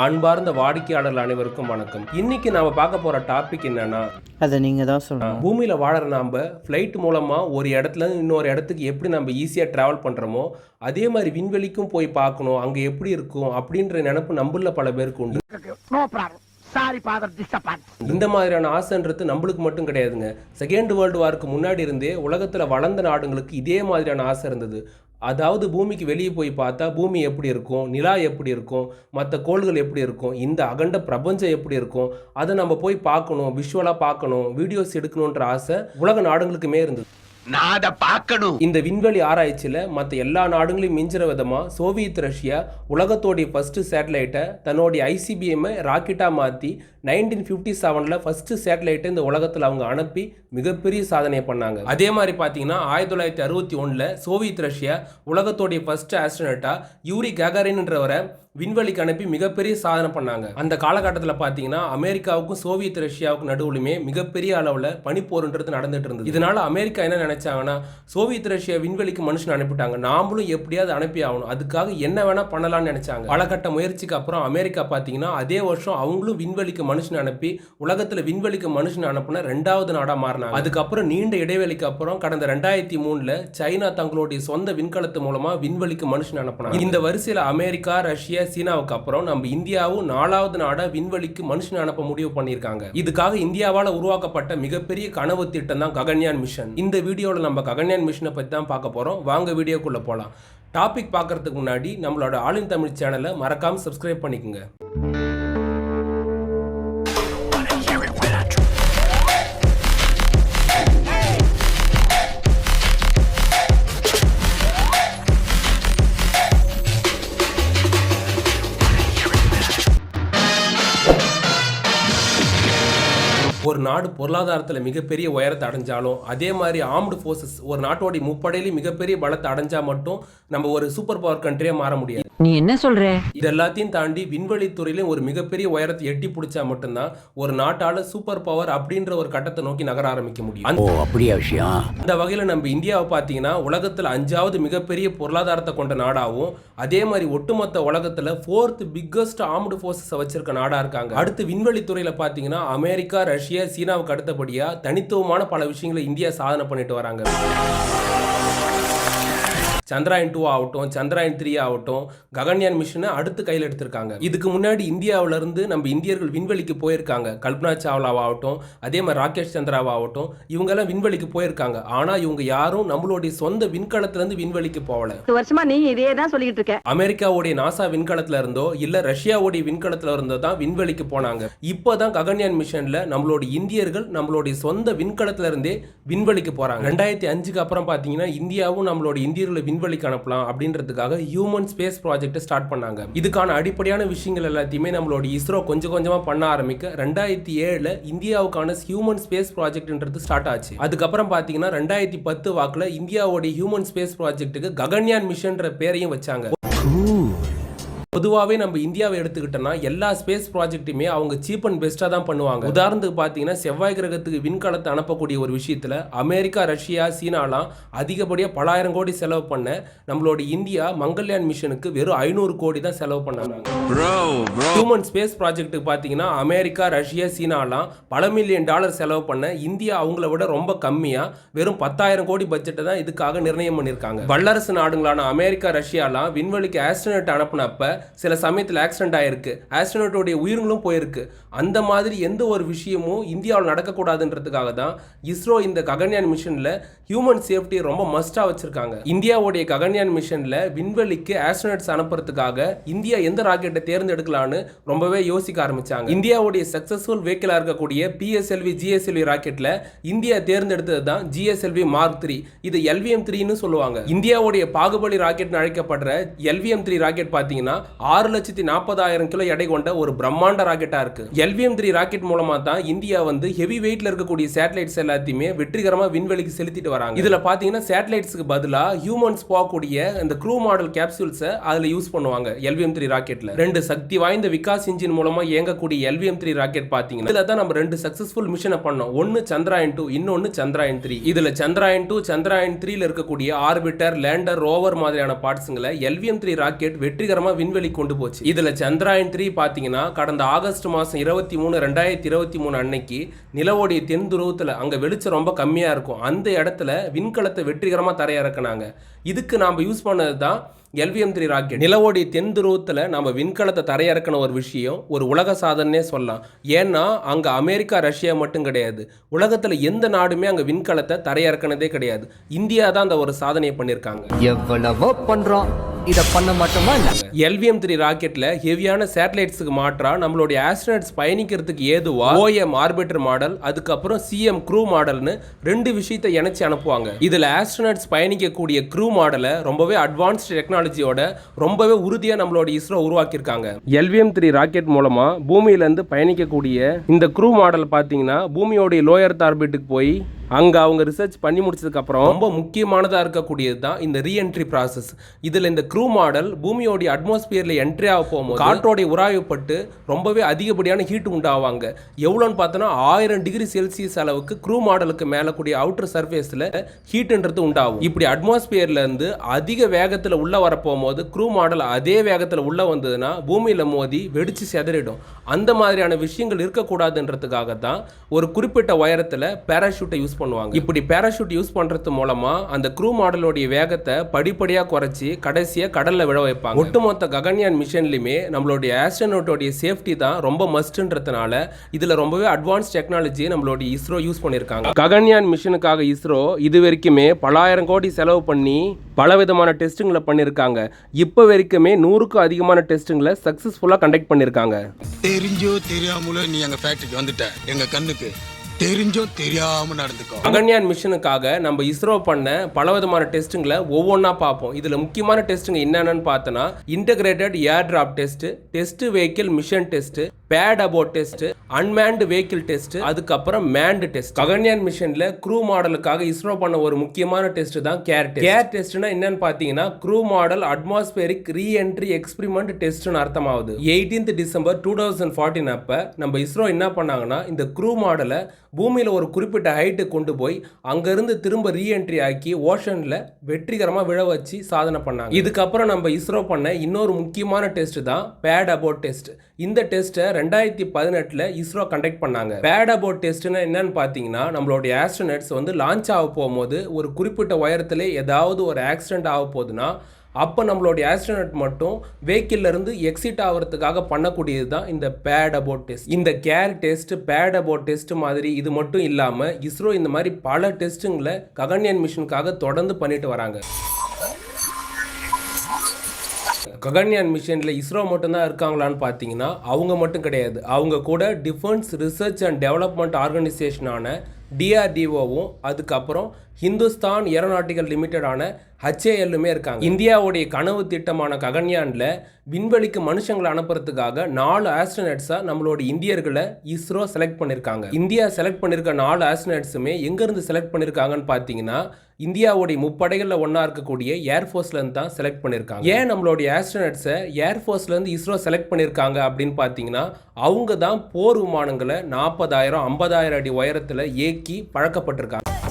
அன்பார்ந்த வாடிக்கையாளர்கள் அனைவருக்கும் வணக்கம். இன்னைக்கு நாம பார்க்க போற டாபிக் என்னன்னா அதை நீங்கள் தான் சொல்லணும். பூமியில வாழற நாம ஃப்ளைட் மூலமா ஒரு இடத்துல இருந்து இன்னொரு இடத்துக்கு எப்படி நம்ம ஈஸியா டிராவல் பண்றோமோ அதே மாதிரி விண்வெளிக்கும் போய் பார்க்கணும் அங்க எப்படி இருக்கும் அப்படின்ற நினைப்பு நம்மள பல பேருக்கு உண்டு. இந்த மாதிரியான ஆசைன்றது நம்மளுக்கு மட்டும் கிடையாதுங்க. செகண்ட் வேர்ல்டு வாருக்கு முன்னாடி இருந்தே உலகத்துல வளர்ந்த நாடுங்களுக்கு இதே மாதிரியான ஆசை இருந்தது. அதாவது பூமிக்கு வெளியே போய் பார்த்தா பூமி எப்படி இருக்கும் நிலா எப்படி இருக்கும் மற்ற கோள்கள் எப்படி இருக்கும் இந்த அகண்ட பிரபஞ்சம் எப்படி இருக்கும் அதை நம்ம போய் பார்க்கணும் விஷுவலாக பார்க்கணும் வீடியோஸ் எடுக்கணுன்ற ஆசை உலக நாடுகளுக்குமே இருந்தது. நான் அதை பார்க்கணும். இந்த விண்வெளி ஆராய்ச்சியில் மற்ற எல்லா நாடுகளையும் மிஞ்சுற விதமாக சோவியத் ரஷ்யா உலகத்தோடைய ஃபஸ்ட்டு சேட்டலைட்டை தன்னுடைய ஐசிபிஎம்மை ராக்கெட்டாக மாற்றி நைன்டீன் ஃபிஃப்டி செவனில் ஃபஸ்ட்டு சேட்டலைட்டை இந்த உலகத்தில் அவங்க அனுப்பி மிகப்பெரிய சாதனையை பண்ணாங்க. அதே மாதிரி பார்த்தீங்கன்னா ஆயிரத்தி தொள்ளாயிரத்தி அறுபத்தி ஒன்றில் சோவியத் ரஷ்யா உலகத்தோடைய ஃபஸ்ட்டு ஆஸ்ட்ரனட்டாக யூரி கேகாரின்றவரை விண்வெளிக்கு அனுப்பி மிகப்பெரிய சாதனை பண்ணாங்க. அந்த காலகட்டத்தில் பார்த்தீங்கன்னா அமெரிக்காவுக்கும் சோவியத் ரஷ்யாவுக்கும் நடுவுலுமே மிகப்பெரிய அளவில் பனிப்போருன்றது நடந்துட்டு இருந்தது. இதனால அமெரிக்கா என்ன நினைச்சாங்கன்னா சோவியத் ரஷ்யா விண்வெளிக்கு மனுஷன் அனுப்பிட்டாங்க நாமளும் எப்படியாவது அனுப்பி ஆகணும். அதுக்காக என்ன வேணா பண்ணலாம்னு நினைச்சாங்க. பல கட்ட முயற்சிக்கு அப்புறம் அமெரிக்கா பார்த்தீங்கன்னா அதே வருஷம் அவங்களும் விண்வெளிக்கு மனுஷன் அனுப்பி உலகத்தில் விண்வெளிக்கு மனுஷன் அனுப்புன ரெண்டாவது நாடாக மாறினாங்க. அதுக்கப்புறம் நீண்ட இடைவெளிக்கு அப்புறம் கடந்த ரெண்டாயிரத்தி மூணுல சைனா தங்களுடைய சொந்த விண்கலத்து மூலமா விண்வெளிக்கு மனுஷன் அனுப்புனாங்க. இந்த வரிசையில் அமெரிக்கா ரஷ்யா சீனாவுக்கு அப்புறம் நம்ம இந்தியாவும் நாலாவது நாடா விண்வெளிக்கு மனுஷன் அனுப்ப முடிவு பண்ணியிருக்காங்க. இதுக்காக இந்தியாவால் உருவாக்கப்பட்ட மிகப்பெரிய கனவு திட்டம் தான் ககன்யான் மிஷன். இந்த வீடியோவில் நம்ம ககன்யான் மிஷனை பற்றி தான் பார்க்க போறோம். வாங்க வீடியோக்குள்ளே போகலாம் டாபிக் பார்க்குறதுக்கு முன்னாடி நம்மளோட ஆலின் தமிழ் சேனலை மறக்காம சப்ஸ்கிரைப் பண்ணிக்கோங்க. நாடு பொருளாதாரத்தில் மிகப்பெரிய உயரத்தை அடைஞ்சாலும் அதே மாதிரி ஆர்ம்டு ஃபோர்ஸஸ் ஒரு நாட்டோடைய முப்படையிலும் மிகப்பெரிய பலத்தை அடைஞ்சா மட்டும் நம்ம ஒரு சூப்பர் பவர் கண்ட்ரியாக மாற முடியாது. நீ என்ன சொல்ற? இது எல்லாத்தையும் தாண்டி விண்வெளி துறையிலும் ஒரு மிகப்பெரிய உயரத்தை எட்டி பிடிச்சா மட்டும்தான் ஒரு நாட்டால சூப்பர் பவர் அப்படின்ற ஒரு கட்டத்தை நோக்கி நகர ஆரம்பிக்க முடியும். அந்த- ஓ அப்படியா விஷயம்? அந்த வகையில் நம்ம இந்தியாவை பார்த்தீங்கன்னா உலகத்தில் அஞ்சாவது மிகப்பெரிய பொருளாதாரத்தை கொண்ட நாடாகவும் அதே மாதிரி ஒட்டுமொத்த உலகத்தில் ஃபோர்த் பிக்கஸ்ட் ஆர்ம்டு ஃபோர்ஸஸை வச்சிருக்க நாடாக இருக்காங்க. அடுத்து விண்வெளி துறையில் பார்த்தீங்கன்னா அமெரிக்கா ரஷ்யா சீனாவுக்கு அடுத்தபடியாக தனித்துவமான பல விஷயங்களை இந்தியா சாதனை பண்ணிட்டு வராங்க. சந்திராயன் டூ ஆகட்டும் சந்திராயன் த்ரீ ஆகட்டும் ககன்யான் மிஷனை அடுத்து கையில் எடுத்திருக்காங்க. இதுக்கு முன்னாடி இந்தியாவுல இருந்து நம்ம இந்தியர்கள் விண்வெளிக்கு போயிருக்காங்க. கல்பனா சாவ்லாவாகட்டும் அதே மாதிரி ராகேஷ் சந்திராவாகட்டும் இவங்கெல்லாம் விண்வெளிக்கு போயிருக்காங்க. ஆனால் இவங்க யாரும் நம்மளுடைய சொந்த விண்கலத்திலேருந்து விண்வெளிக்கு போகல. வருஷமா நீ இதே தான் சொல்லிட்டு இருக்க. அமெரிக்காவுடைய நாசா விண்கலத்துல இருந்தோ இல்ல ரஷ்யாவுடைய விண்கலத்துல இருந்தோ தான் விண்வெளிக்கு போனாங்க. இப்போதான் ககன்யான் மிஷன்ல நம்மளோட இந்தியர்கள் நம்மளுடைய சொந்த விண்கலத்துல இருந்தே விண்வெளிக்கு போறாங்க. ரெண்டாயிரத்தி அஞ்சுக்கு அப்புறம் பாத்தீங்கன்னா இந்தியாவும் நம்மளோட இந்தியர்களை விண்வெளிக்கு அனுப்பலாம் அப்படின்றதுக்காக ஹியூமன் ஸ்பேஸ் ப்ராஜெக்ட் ஸ்டார்ட் பண்ணாங்க. இதுக்கான அடிப்படையான விஷயங்கள் எல்லாத்தையுமே நம்மளோட இஸ்ரோ கொஞ்சம் கொஞ்சமா பண்ண ஆரம்பிக்க ரெண்டாயிரத்தி ஏழுல இந்தியாவுக்கான ஹியூமன் ஸ்பேஸ் ப்ராஜெக்ட்ன்றது ஸ்டார்ட் ஆச்சு. அதுக்கப்புறம் பாத்தீங்கன்னா ரெண்டாயிரத்தி பத்து வாக்குல இந்தியாவோட ஹியூமன் ஸ்பேஸ் ப்ராஜெக்ட்டுக்கு ககன்யான் மிஷன்ற பேரையும் வச்சாங்க. பொதுவாகவே நம்ம இந்தியாவை எடுத்துக்கிட்டோம்னா எல்லா ஸ்பேஸ் ப்ராஜெக்ட்டுமே அவங்க சீப் அண்ட் பெஸ்ட்டாக தான் பண்ணுவாங்க. உதாரணத்துக்கு பார்த்தீங்கன்னா செவ்வாய் கிரகத்துக்கு விண்கலத்தை அனுப்பக்கூடிய ஒரு விஷயத்தில் அமெரிக்கா ரஷ்யா சீனாலாம் அதிகப்படியாக பலாயிரம் கோடி செலவு பண்ண நம்மளோட இந்தியா மங்கள்யான் மிஷனுக்கு வெறும் ஐநூறு கோடி தான் செலவு பண்ணாங்க. ஹியூமன் ஸ்பேஸ் ப்ராஜெக்ட்டுக்கு பார்த்தீங்கன்னா அமெரிக்கா ரஷ்யா சீனாலாம் பல மில்லியன் டாலர் செலவு பண்ண இந்தியா அவங்கள விட ரொம்ப கம்மியாக வெறும் பத்தாயிரம் கோடி பட்ஜெட்டை தான் இதுக்காக நிர்ணயம் பண்ணியிருக்காங்க வல்லரசு நாடுகளான அமெரிக்கா ரஷ்யாலாம் விண்வெளிக்கு ஆஸ்ட்ரோனட் அனுப்புனப்ப சில சமயத்தில் ஆக்சிடென்ட் ஆயிருக்கு. ஆஸ்ட்ரோனட்டோடைய உயிர்களும் போயிருக்கு. அந்த மாதிரி எந்த ஒரு விஷயமும் இந்தியாவில் நடக்கக்கூடாதுன்றதுக்காக தான் இஸ்ரோ இந்த ககன்யான் மிஷனில் ஹியூமன் சேஃப்டி ரொம்ப மஸ்டாக வச்சுருக்காங்க. இந்தியாவுடைய ககன்யான் மிஷனில் விண்வெளிக்கு ஆஸ்ட்ரோனட்ஸ் அனுப்புறதுக்காக இந்தியா எந்த ராக்கெட்டை தேர்ந்தெடுக்கலான்னு ரொம்பவே யோசிக்க ஆரம்பிச்சாங்க. இந்தியாவுடைய சக்ஸஸ்ஃபுல் வெஹிக்கிளாக இருக்கக்கூடிய பிஎஸ்எல்வி ஜிஎஸ்எல்வி ராக்கெட்டில் இந்தியா தேர்ந்தெடுத்தது தான் ஜிஎஸ்எல்வி மார்க் த்ரீ இது எல்விஎம் த்ரீன்னு சொல்லுவாங்க. இந்தியாவுடைய பாகுபலி ராக்கெட்னு அழைக்கப்படுற எல்விஎம் த்ரீ ராக்கெட் பார்த்தீங்கன்னா ஆறு லட்சத்தி நாற்பதாயிரம் கிலோ எடை கொண்ட ஒரு பிரம்மாண்ட ராக்கெட்டாக இருக்கு. எல்விஎம் த்ரீ ராக்கெட் மூலமா தான் இந்தியா வந்து ஹெவி வெயிட்ல இருக்கக்கூடிய சேட்டலைட்ஸ் எல்லாத்தையுமே வெற்றிகரமாக விண்வெளிக்கு செலுத்திட்டு வராங்க. இதில் பார்த்தீங்கன்னா சேட்டலைட்ஸ்க்கு பதிலாக ஹியூமன்ஸ் போகக்கூடிய அந்த க்ரூ மாடல் கேப்சூல்ஸை அதில் யூஸ் பண்ணுவாங்க எல்விஎம் த்ரீ ராக்கெட்ல. ரெண்டு சக்தி வாய்ந்த விகாஸ் இன்ஜின் மூலமாக இயங்கக்கூடிய எல்விஎம் த்ரீ ராக்கெட் பார்த்தீங்கன்னா இதில் தான் நம்ம ரெண்டு சக்சஸ்ஃபுல் மிஷனை பண்ணோம். ஒன்று சந்திராயன் டூ இன்னொன்று சந்திராயன் த்ரீ இதில் சந்திராயன் டூ சந்திராயன் த்ரீல இருக்கக்கூடிய ஆர்பிட்டர் லேண்டர் ரோவர் மாதிரியான பார்ட்ஸுங்களை எல்விஎம் த்ரீ ராக்கெட் வெற்றிகரமாக விண்வெளிக்கு விண்வெளி கொண்டு போச்சு. இதுல சந்திராயன் த்ரீ பாத்தீங்கன்னா கடந்த ஆகஸ்ட் மாதம் இருபத்தி மூணு ரெண்டாயிரத்தி இருபத்தி மூணு அன்னைக்கு நிலவோடைய தென் துருவத்தில் அங்க வெளிச்சம் ரொம்ப கம்மியா இருக்கும். அந்த இடத்துல விண்கலத்தை வெற்றிகரமாக தரையிறக்குனாங்க. இதுக்கு நாம யூஸ் பண்ணது தான் எல்விஎம் த்ரீ ராக்கெட் நிலவோடைய தென் துருவத்தில் நம்ம விண்கலத்தை தரையிறக்கின ஒரு விஷயம் ஒரு உலக சாதனையே சொல்லலாம். ஏன்னா அங்கே அமெரிக்கா ரஷ்யா மட்டும் கிடையாது. உலகத்தில் எந்த நாடுமே அங்கே விண்கலத்தை தரையிறக்கினதே கிடையாது. இந்தியா தான் அந்த ஒரு சாதனையை பண்ணியிருக்காங்க எவ்வளவோ பண்ணுறோம் இதை பண்ண மாட்டோமா எல்விஎம் த்ரீ ராக்கெட்ல ஹெவியான சேட்டலைட்ஸுக்கு மாற்றா நம்மளுடைய ஆஸ்ட்ரோனட்ஸ் பயணிக்கிறதுக்கு ஏதுவா? ஓஎம் ஆர்பிட்டர் மாடல் அதுக்கப்புறம் சிஎம் க்ரூ மாடல்னு ரெண்டு விஷயத்தை இணைச்சி அனுப்புவாங்க. இதுல ஆஸ்ட்ரோனட்ஸ் பயணிக்கக்கூடிய க்ரூ மாடலை ரொம்பவே அட்வான்ஸ்டு டெக்னாலஜியோட ரொம்பவே உறுதியா நம்மளோட இஸ்ரோ உருவாக்கியிருக்காங்க. எல்விஎம் த்ரீ ராக்கெட் மூலமா பூமியில இருந்து பயணிக்கக்கூடிய இந்த க்ரூ மாடல் பார்த்தீங்கன்னா பூமியோடைய லோயர் ஆர்பிட்டுக்கு போய் அங்கே அவங்க ரிசர்ச் பண்ணி முடிச்சதுக்கப்புறம் ரொம்ப முக்கியமானதாக இருக்கக்கூடியது தான் இந்த ரீஎன்ட்ரி ப்ராசஸ் இதில் இந்த க்ரூ மாடல் பூமியோடைய அட்மாஸ்பியரில் என்ட்ரி ஆக போகும்போது காற்றோடைய உராய்வுப்பட்டு ரொம்பவே அதிகப்படியான ஹீட் உண்டாவாங்க. எவ்வளோன்னு பார்த்தோன்னா ஆயிரம் டிகிரி செல்சியஸ் அளவுக்கு க்ரூ மாடலுக்கு மேலே கூடிய அவுட்டர் சர்ஃபேஸில் ஹீட்டுன்றது உண்டாகும். இப்படி அட்மாஸ்பியர்லேருந்து அதிக வேகத்தில் உள்ளே வர போகும்போது க்ரூ மாடல் அதே வேகத்தில் உள்ளே வந்ததுன்னா பூமியில் மோதி வெடித்து செதறிடும். அந்த மாதிரியான விஷயங்கள் இருக்கக்கூடாதுன்றதுக்காக தான் ஒரு குறிப்பிட்ட உயரத்தில் பேராஷூட்டை யூஸ் பண்ணுவாங்க. இப்படி பேராஷூட் யூஸ் பண்ணுறது மூலமா அந்த க்ரூ மாடலோடைய வேகத்தை படிப்படியாக குறைச்சி கடைசியாக கடலில் விழ வைப்பாங்க. ஒட்டுமொத்த ககன்யான் மிஷன்லையுமே நம்மளுடைய ஆஸ்ட்ரோனோட்டோடைய சேஃப்டி தான் ரொம்ப மஸ்ட்ன்றதுனால இதில் ரொம்பவே அட்வான்ஸ் டெக்னாலஜி நம்மளுடைய இஸ்ரோ யூஸ் பண்ணியிருக்காங்க ககன்யான் மிஷனுக்காக இஸ்ரோ இது வரைக்குமே பலாயிரம் கோடி செலவு பண்ணி பல விதமான டெஸ்ட்டுங்களை பண்ணியிருக்காங்க இப்போ வரைக்குமே நூறுக்கும் அதிகமான டெஸ்ட்டுங்களை சக்ஸஸ்ஃபுல்லாக கண்டக்ட் பண்ணியிருக்காங்க தெரிஞ்சோ தெரியாமலோ நீ எங்க ஃபேக்டரிக்கு வந்துட்ட. எங்க கண்ணுக்கு. தெரிஞ்சோ தெரியாம நடந்துக்கோ. அகன்யான் மிஷனுக்காக நம்ம இஸ்ரோ பண்ண பல விதமான டெஸ்ட்டுங்களை ஒவ்வொன்றா பார்ப்போம். இதில் முக்கியமான டெஸ்ட்டுங்க என்னென்னு பார்த்தோன்னா integrated air drop test test vehicle mission test pad abort test unmanned vehicle test அதுக்கப்புறம் மேன்டு டெஸ்ட் ககன்யான் மிஷனில் க்ரூ மாடலுக்காக இஸ்ரோ பண்ண ஒரு முக்கியமான டெஸ்ட் தான் கேர் டெஸ்ட் கேர் டெஸ்ட்னா என்னன்னு பார்த்தீங்கன்னா crew model atmospheric reentry experiment டெஸ்ட்னு அர்த்தமாகுது eighteenth December two thousand fourteen அப்போ நம்ம இஸ்ரோ என்ன பண்ணாங்கன்னா இந்த க்ரூ மாடலை பூமியில் ஒரு குறிப்பிட்ட ஹைட்டு கொண்டு போய் அங்கேருந்து திரும்ப ரீஎன்ட்ரி ஆக்கி ஓஷனில் வெற்றிகரமாக விழ வச்சு சாதனை பண்ணாங்க. இதுக்கப்புறம் நம்ம இஸ்ரோ பண்ண இன்னொரு முக்கியமான டெஸ்ட் தான் பேட் அபோட் டெஸ்ட் இந்த டெஸ்ட்டை ரெண்டாயிரத்தி பதினெட்டில் இஸ்ரோ கண்டக்ட் பண்ணாங்க. பேட் அபோட் டெஸ்ட்னா என்னன்னு பார்த்தீங்கன்னா நம்மளுடைய ஆஸ்ட்ரோனட்ஸ் வந்து லான்ச் ஆக போகும்போது ஒரு குறிப்பிட்ட உயரத்திலே ஏதாவது ஒரு ஆக்சிடென்ட் ஆக போகுதுன்னா அப்போ நம்மளுடைய ஆஸ்ட்ரோனட் மட்டும் வெஹிக்கிள்லேருந்து இருந்து எக்ஸிட் ஆகிறதுக்காக பண்ணக்கூடியது தான் இந்த பேட் அபோட் டெஸ்ட் இந்த CARE test pad abort test மாதிரி இது மட்டும் இல்லாமல் இஸ்ரோ இந்த மாதிரி பல டெஸ்ட்டுங்களை ககன்யான் மிஷனுக்காக தொடர்ந்து பண்ணிட்டு வராங்க. ககன்யான் மிஷனில் இஸ்ரோ மட்டும்தான் இருக்காங்களான்னு பார்த்தீங்கன்னா அவங்க மட்டும் கிடையாது. அவங்க கூட டிஃபென்ஸ் ரிசர்ச் அண்ட் டெவலப்மெண்ட் ஆர்கனைசேஷனான டிஆர்டிஓவும் அதுக்கப்புறம் ஹிந்துஸ்தான் ஏரோநாட்டிக்கல் லிமிட்டடான ஹச்ஏஎல்லுமே இருக்காங்க. இந்தியாவுடைய கனவு திட்டமான ககன்யானில் விண்வெளிக்கு மனுஷங்களை அனுப்புறதுக்காக நாலு ஆஸ்ட்ரோனட்ஸாக நம்மளோட இந்தியர்களை இஸ்ரோ செலக்ட் பண்ணியிருக்காங்க இந்தியா செலக்ட் பண்ணியிருக்க நாலு ஆஸ்ட்ரோனட்ஸுமே எங்கேருந்து செலக்ட் பண்ணியிருக்காங்கன்னு பார்த்தீங்கன்னா இந்தியாவுடைய முப்படைகளில் ஒன்றா இருக்கக்கூடிய ஏர்ஃபோர்ஸ்லேருந்து தான் செலக்ட் பண்ணியிருக்காங்க ஏன் நம்மளுடைய ஆஸ்ட்ரோனட்ஸை ஏர்ஃபோர்ஸ்லேருந்து இஸ்ரோ செலக்ட் பண்ணியிருக்காங்க அப்படின்னு பார்த்தீங்கன்னா அவங்க தான் போர் விமானங்களை நாற்பதாயிரம் ஐம்பதாயிரம் அடி உயரத்தில் ஏக்கி பழக்கப்பட்டிருக்காங்க.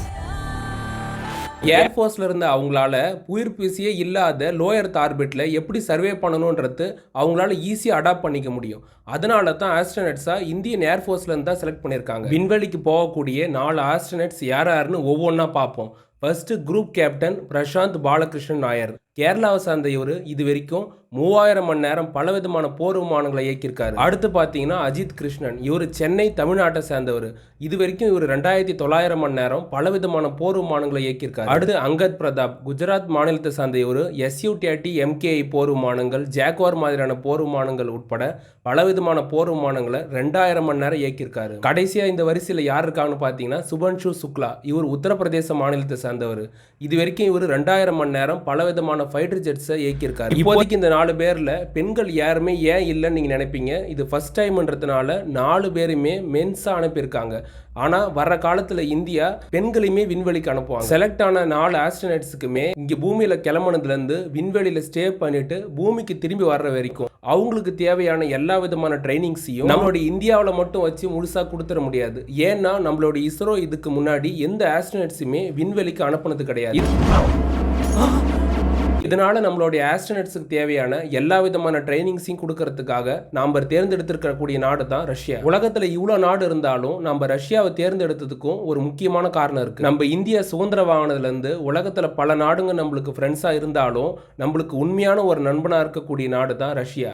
ஏர்ஃபோர்ஸில் இருந்த அவங்களால உயிர் பிசியே இல்லாத லோயர் ஆர்பிட்டில் எப்படி சர்வே பண்ணணுன்றது அவங்களால ஈஸியாக அடாப்ட் பண்ணிக்க முடியும். அதனால தான் ஆஸ்ட்ரோனட்ஸாக இந்தியன் ஏர்ஃபோர்ஸ்லேருந்து தான் செலக்ட் பண்ணியிருக்காங்க விண்வெளிக்கு போகக்கூடிய நாலு ஆஸ்ட்ரோனட்ஸ் யார் யாருன்னு ஒவ்வொன்றா பார்ப்போம். First group captain Prashanth Balakrishnan Nair. கேரளாவை சார்ந்த இவர் இது வரைக்கும் மூவாயிரம் மணி நேரம் பலவிதமான போர் விமானங்களை இயக்கியிருக்காரு. அடுத்து பார்த்தீங்கன்னா அஜித் கிருஷ்ணன். இவர் சென்னை தமிழ்நாட்டை சேர்ந்தவர். இது வரைக்கும் இவர் ரெண்டாயிரத்தி தொள்ளாயிரம் மணி நேரம் பலவிதமான போர் விமானங்களை இயக்கியிருக்காரு. அடுத்து அங்கத் பிரதாப். குஜராத் மாநிலத்தை சார்ந்த இவர் எஸ்யூ தேர்ட்டி எம்கேஐ போர் விமானங்கள் ஜாக்வார் மாதிரியான போர் விமானங்கள் உட்பட பலவிதமான போர் விமானங்களை ரெண்டாயிரம் மணி நேரம் இயக்கியிருக்காரு. கடைசியாக இந்த வரிசையில் யார் இருக்காங்கன்னு பார்த்தீங்கன்னா சுபன்ஷு சுக்லா. இவர் உத்தரப்பிரதேச மாநிலத்தை சேர்ந்தவர். இது வரைக்கும் இவர் ரெண்டாயிரம் மணி நேரம் பலவிதமான ஃபைட்டர் ஜெட்ஸை இயக்கியிருக்காரு. இப்போதைக்கு இந்த நாலு பேர்ல பெண்கள் யாருமே ஏன் இல்லைன்னு நீங்க நினைப்பீங்க? இது ஃபர்ஸ்ட் டைம்ன்றதுனால நாலு பேருமே மென்ஸா அனுப்பியிருக்காங்க. ஆனா வர்ற காலத்துல இந்தியா பெண்களையுமே விண்வெளிக்கு அனுப்புவாங்க. செலக்ட் ஆன நாலு ஆஸ்ட்ரோனட்ஸுக்குமே இங்க பூமியில கிளம்புனதுல இருந்து விண்வெளியில ஸ்டே பண்ணிட்டு பூமிக்கு திரும்பி வர்ற வரைக்கும் அவங்களுக்கு தேவையான எல்லா விதமான ட்ரைனிங்ஸையும் நம்மளுடைய இந்தியாவில் மட்டும் வச்சு முழுசா கொடுத்துட முடியாது. ஏன்னா நம்மளோட இஸ்ரோ இதுக்கு முன்னாடி எந்த ஆஸ்ட்ரோனட்ஸுமே விண்வெளிக்கு அனுப்புனது கிடையாது. இதனால் நம்மளுடைய ஆஸ்ட்ரனட்ஸுக்கு தேவையான எல்லா விதமான ட்ரைனிங்ஸையும் கொடுக்கறதுக்காக நாம் தேர்ந்தெடுத்திருக்கக்கூடிய நாடு தான் ரஷ்யா. உலகத்தில் இவ்வளோ நாடு இருந்தாலும் நம்ம ரஷ்யாவை தேர்ந்தெடுத்ததுக்கும் ஒரு முக்கியமான காரணம் இருக்குது நம்ம இந்தியா சுதந்திரம் வாங்கினதுலேருந்து உலகத்தில் பல நாடுங்க நம்மளுக்கு ஃப்ரெண்ட்ஸாக இருந்தாலும் நம்மளுக்கு உண்மையான ஒரு நண்பனாக இருக்கக்கூடிய நாடு தான் ரஷ்யா.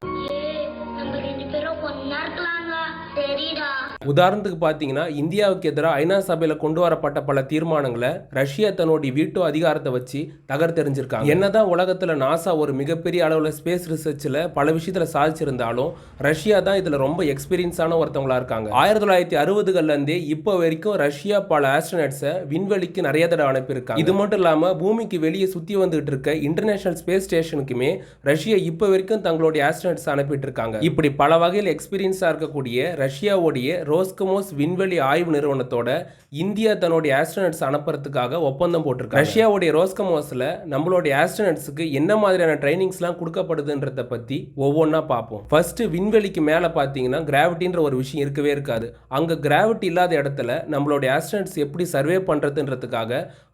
உதாரணத்துக்கு பார்த்தீங்கன்னா இந்தியாவுக்கு எதிராக ஐநா சபையில் கொண்டு வரப்பட்ட பல தீர்மானங்களை ரஷ்யா தன்னுடைய வீட்டோ அதிகாரத்தை வச்சு தகர்த்தெறிஞ்சிருக்காங்க என்னதான் உலகத்தில் நாசா ஒரு மிகப்பெரிய அளவில் ஸ்பேஸ் ரிசர்ச்சில் பல விஷயத்தில் சாதிச்சிருந்தாலும் ரஷ்யா தான் இதில் ரொம்ப எக்ஸ்பீரியன்ஸான ஒருத்தவங்களா இருக்காங்க. ஆயிரத்தி தொள்ளாயிரத்தி அறுபதுகள்லேருந்தே இப்போ வரைக்கும் ரஷ்யா பல ஆஸ்ட்ரனட்ஸை விண்வெளிக்கு நிறைய தடவை அனுப்பியிருக்காங்க. இது மட்டும் இல்லாமல் பூமிக்கு வெளியே சுற்றி வந்துகிட்டு இருக்க இன்டர்நேஷனல் ஸ்பேஸ் ஸ்டேஷனுக்குமே ரஷ்யா இப்போ வரைக்கும் தங்களுடைய ஆஸ்ட்ரனட்ஸ் அனுப்பிட்டு இருக்காங்க. இப்படி பல வகையில் எக்ஸ்பீரியன்ஸாக இருக்கக்கூடிய ரஷ்யாவுடைய ரோஸ்கமோஸ் விண்வெளி ஆய்வு நிறுவனத்தோட இந்தியா தன்னுடைய ஆஸ்ட்ரனட்ஸ் அனுப்புறதுக்காக ஒப்பந்தம் போட்டிருக்கு ரஷ்யாவுடைய ரோஸ்கமோஸில் நம்மளுடைய ஆஸ்ட்ரனட்ஸுக்கு என்ன மாதிரியான ட்ரைனிங்ஸ்லாம் கொடுக்கப்படுதுன்றத பற்றி ஒவ்வொன்றா பார்ப்போம். ஃபர்ஸ்ட் விண்வெளிக்கு மேலே பார்த்தீங்கன்னா கிராவிட்டின்ற ஒரு விஷயம் இருக்கவே இருக்காது. அங்கே கிராவிட்டி இல்லாத இடத்துல நம்மளுடைய ஆஸ்ட்ரனட்ஸ் எப்படி சர்வே பண்ணுறதுன்றதுக்காக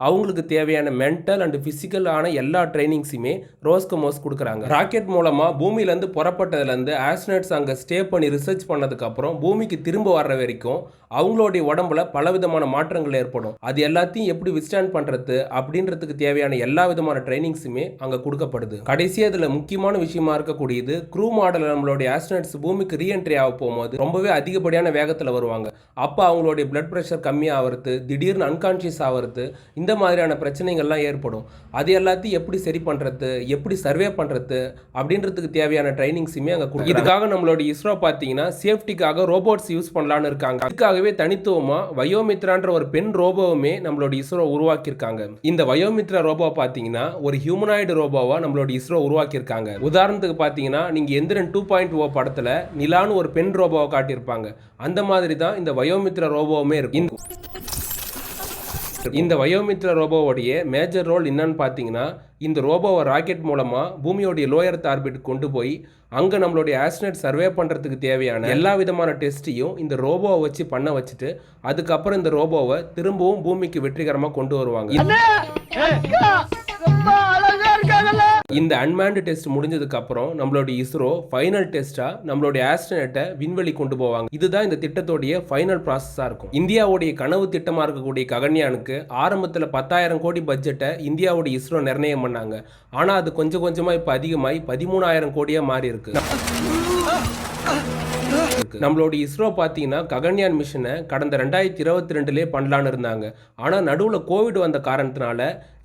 அவங்களுக்கு தேவையான மென்டல் அண்ட் ஃபிசிக்கலான எல்லா ட்ரைனிங்ஸுமே ரோஸ்கமோஸ் கொடுக்குறாங்க. ராக்கெட் மூலமாக பூமியிலேருந்து புறப்பட்டதுலேருந்து ஆஸ்ட்ரனட்ஸ் அங்கே ஸ்டே பண்ணி ரிசர்ச் பண்ணதுக்கப்புறம் பூமிக்கு திரும்ப வர்ற வரைக்கும் அவங்களுடைய உடம்புல பலவிதமான மாற்றங்கள் ஏற்படும். அது எல்லாத்தையும் எப்படி விஸ்டாண்ட் பண்ணுறது அப்படின்றதுக்கு தேவையான எல்லா விதமான ட்ரைனிங்ஸுமே அங்கே கொடுக்கப்படுது. கடைசி அதில் முக்கியமான விஷயமா இருக்கக்கூடியது க்ரூ மாடல் நம்மளுடைய ஆஸ்ட்ரனட்ஸ் பூமிக்கு ரீஎன்ட்ரி ஆக போகும்போது ரொம்பவே அதிகப்படியான வேகத்தில் வருவாங்க. அப்போ அவங்களுடைய பிளட் ப்ரெஷர் கம்மியாகிறது திடீர்னு அன்கான்ஷியஸ் ஆகிறது இந்த மாதிரியான பிரச்சனைகள்லாம் ஏற்படும். அது எல்லாத்தையும் எப்படி சரி பண்ணுறது எப்படி சர்வே பண்ணுறது அப்படின்றதுக்கு தேவையான ட்ரைனிங்ஸுமே அங்கே கொடுக்கும் இதுக்காக நம்மளோட இஸ்ரோ பார்த்தீங்கன்னா சேஃப்டிக்காக ரோபோட்ஸ் யூஸ் பண்ணலான்னு இருக்காங்க. அதுக்காகவே தனித்துவமா வயோமித்ரான்ற ஒரு பெண் ரோபோவுமே நம்மளோட இஸ்ரோ உருவாக்கியிருக்காங்க. இந்த வயோமித்ரா ரோபோ பார்த்தீங்கன்னா ஒரு ஹியூமனாய்டு ரோபோவா நம்மளோட இஸ்ரோ உருவாக்கியிருக்காங்க. உதாரணத்துக்கு பார்த்தீங்கன்னா நீங்க எந்திரன் டூ பாயிண்ட் ஓ படத்துல நிலான்னு ஒரு பெண் ரோபோவை காட்டியிருப்பாங்க. அந்த மாதிரி தான் இந்த வயோமித்ரா ரோபோவுமே இருக்கும் இந்த வயோமித்ரா ரோபோவுடைய மேஜர் ரோல் என்னன்னு பார்த்தீங்கன்னா இந்த ரோபோவை ராக்கெட் மூலமாக பூமியோடைய லோயர் ஆர்பிட் கொண்டு போய் அங்கே நம்மளுடைய ஆஸ்ட்ரனட் சர்வே பண்ணுறதுக்கு தேவையான எல்லா விதமான டெஸ்ட்டையும் இந்த ரோபோவை வச்சு பண்ண வச்சுட்டு அதுக்கப்புறம் இந்த ரோபோவை திரும்பவும் பூமிக்கு வெற்றிகரமாக கொண்டு வருவாங்க. இந்த அன்மேண்டு டெஸ்ட் முடிஞ்சதுக்கு அப்புறம் நம்மளுடைய இஸ்ரோ ஃபைனல் டெஸ்டா நம்மளுடைய ஆஸ்ட்ரனட்டை விண்வெளி கொண்டு போவாங்க. இதுதான் இந்த திட்டத்தோடைய ஃபைனல் ப்ராசஸாக இருக்கும். இந்தியாவுடைய கனவு திட்டமாக இருக்கக்கூடிய ககன்யானுக்கு ஆரம்பத்தில் பத்தாயிரம் கோடி பட்ஜெட்டை இந்தியாவுடைய இஸ்ரோ நிர்ணயம் பண்ணாங்க. ஆனால் அது கொஞ்சம் கொஞ்சமாக இப்போ அதிகமாகி பதிமூணாயிரம் கோடியாக மாறி இருக்கு. நம்மளோட இஸ்ரோ பார்த்தீங்கன்னா ககன்யான் மிஷனை கடந்த ரெண்டாயிரத்தி இருபத்தி ரெண்டுலேயே பண்ணலான்னு இருந்தாங்க. ஆனால் நடுவில் கோவிட் வந்த காரணத்தினால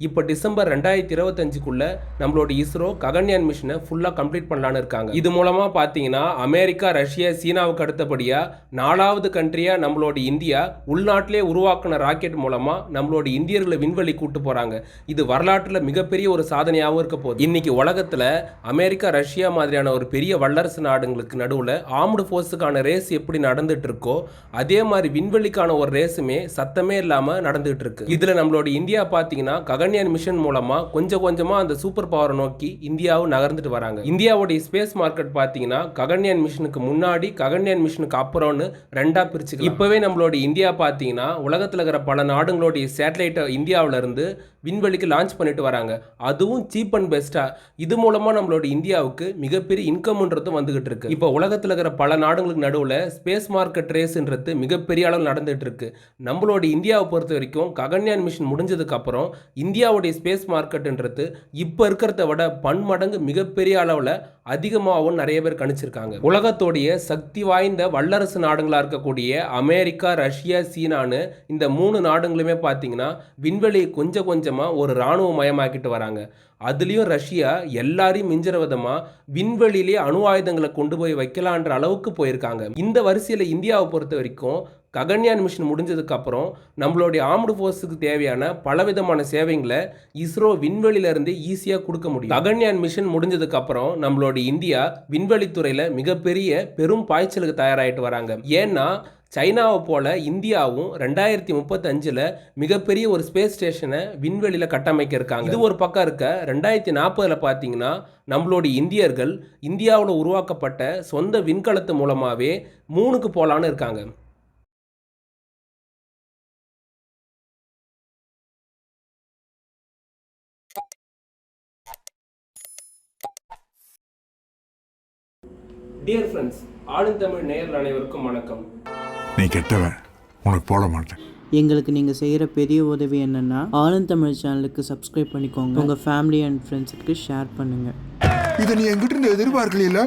இப்போ டிசம்பர் ரெண்டாயிரத்தி இருபத்தஞ்சுக்குள்ள நம்மளோட இஸ்ரோ ககன்யான் மிஷனை ஃபுல்லாக கம்ப்ளீட் பண்ணலான்னு இருக்காங்க. இது மூலமாக பார்த்தீங்கன்னா அமெரிக்கா ரஷ்யா சீனாவுக்கு அடுத்தபடியாக நாலாவது கண்ட்ரியாக நம்மளோட இந்தியா உள்நாட்டிலே உருவாக்கின ராக்கெட் மூலமாக நம்மளோட இந்தியர்களை விண்வெளி கூட்டு போகிறாங்க இது வரலாற்றில் மிகப்பெரிய ஒரு சாதனையாகவும் இருக்க போகுது. இன்னைக்கு உலகத்தில் அமெரிக்கா ரஷ்யா மாதிரியான ஒரு பெரிய வல்லரசு நாடுங்களுக்கு நடுவில் ஆர்ம்டு ஃபோர்ஸுக்கான ரேஸ் எப்படி நடந்துட்டு இருக்கோ அதே மாதிரி விண்வெளிக்கான ஒரு ரேஸுமே சத்தமே இல்லாமல் நடந்துகிட்டு இருக்கு இதில் நம்மளோட இந்தியா பார்த்தீங்கன்னா ககன் ககன்யான் மிஷன் மூலமாக கொஞ்சம் கொஞ்சமாக அந்த சூப்பர் பவரை நோக்கி இந்தியாவும் நகர்ந்துட்டு வராங்க. இந்தியாவுடைய ஸ்பேஸ் மார்க்கெட் பார்த்தீங்கன்னா ககன்யான் மிஷனுக்கு முன்னாடி ககன்யான் மிஷனுக்கு அப்புறம்னு ரெண்டா பிரிச்சு இப்போவே நம்மளோட இந்தியா பார்த்தீங்கன்னா உலகத்தில் இருக்கிற பல நாடுகளுடைய சேட்டலைட்டை இந்தியாவிலேருந்து விண்வெளிக்கு லான்ச் பண்ணிட்டு வராங்க. அதுவும் சீப் அண்ட் பெஸ்ட்டாக இது மூலமாக நம்மளோட இந்தியாவுக்கு மிகப்பெரிய இன்கம்ன்றதும் வந்துகிட்டு இருக்கு. இப்போ உலகத்தில் இருக்கிற பல நாடுகளுக்கு நடுவில் ஸ்பேஸ் மார்க்கெட் ரேஸ்ன்றது மிகப்பெரிய அளவில் நடந்துகிட்டு இருக்கு. நம்மளோட இந்தியாவை பொறுத்த வரைக்கும் ககன்யான் மிஷன் முடிஞ்சதுக்கப்புறம் இந்தியாவுடைய ஸ்பேஸ் மார்க்கெட்டுன்றது இப்போ இருக்கிறத விட பன்மடங்கு மிகப்பெரிய அளவில் அதிகமாகவும் நிறைய பேர் கணிச்சிருக்காங்க. உலகத்தோடைய சக்தி வாய்ந்த வல்லரசு நாடுகளாக இருக்கக்கூடிய அமெரிக்கா ரஷ்யா சீனான்னு இந்த மூணு நாடுகளுமே பார்த்தீங்கன்னா விண்வெளியை கொஞ்சம் கொஞ்சம் கொஞ்சமாக ஒரு இராணுவமயமாக்கிட்டு வராங்க. அதுலேயும் ரஷ்யா எல்லாரையும் மிஞ்சுற விதமாக விண்வெளியிலே அணு ஆயுதங்களை கொண்டு போய் வைக்கலான்ற அளவுக்கு போயிருக்காங்க. இந்த வரிசையில் இந்தியாவை பொறுத்த வரைக்கும் ககன்யான் மிஷன் முடிஞ்சதுக்கப்புறம் நம்மளுடைய ஆர்ம்டு ஃபோர்ஸுக்கு தேவையான பலவிதமான சேவைங்களை இஸ்ரோ விண்வெளியிலிருந்தே ஈஸியாக கொடுக்க முடியும். ககன்யான் மிஷன் முடிஞ்சதுக்கப்புறம் நம்மளுடைய நம்மளோட இந்தியா விண்வெளித்துறையில் மிகப்பெரிய பெரும் பாய்ச்சலுக்கு தயாராகிட்டு வராங்க. ஏன்னா சைனாவை போல் இந்தியாவும் ரெண்டாயிரத்தி முப்பத்தஞ்சில் மிகப்பெரிய ஒரு ஸ்பேஸ் ஸ்டேஷனை விண்வெளியில் கட்டமைக்க இருக்காங்க இது ஒரு பக்கம் இருக்க ரெண்டாயிரத்தி நாற்பதில் பார்த்தீங்கன்னா நம்மளுடைய இந்தியர்கள் இந்தியாவில் உருவாக்கப்பட்ட சொந்த விண்கலத்து மூலமாகவே மூணுக்கு போகலான்னு இருக்காங்க. டியர் ஃப்ரெண்ட்ஸ் ஆளுந்தமிழ் நேயர்கள் அனைவருக்கும் வணக்கம். நீ கெட்டவன். உனக்கு போட மாட்டேன். எங்களுக்கு நீங்கள் செய்கிற பெரிய உதவி என்னென்னா ஆளுந்தமிழ் சேனலுக்கு சப்ஸ்கிரைப் பண்ணிக்கோங்க. உங்கள் ஃபேமிலி அண்ட் ஃப்ரெண்ட்ஸுக்கு ஷேர் பண்ணுங்கள் இதை நீ என்கிட்ட இருந்து எதிர்பார்க்கல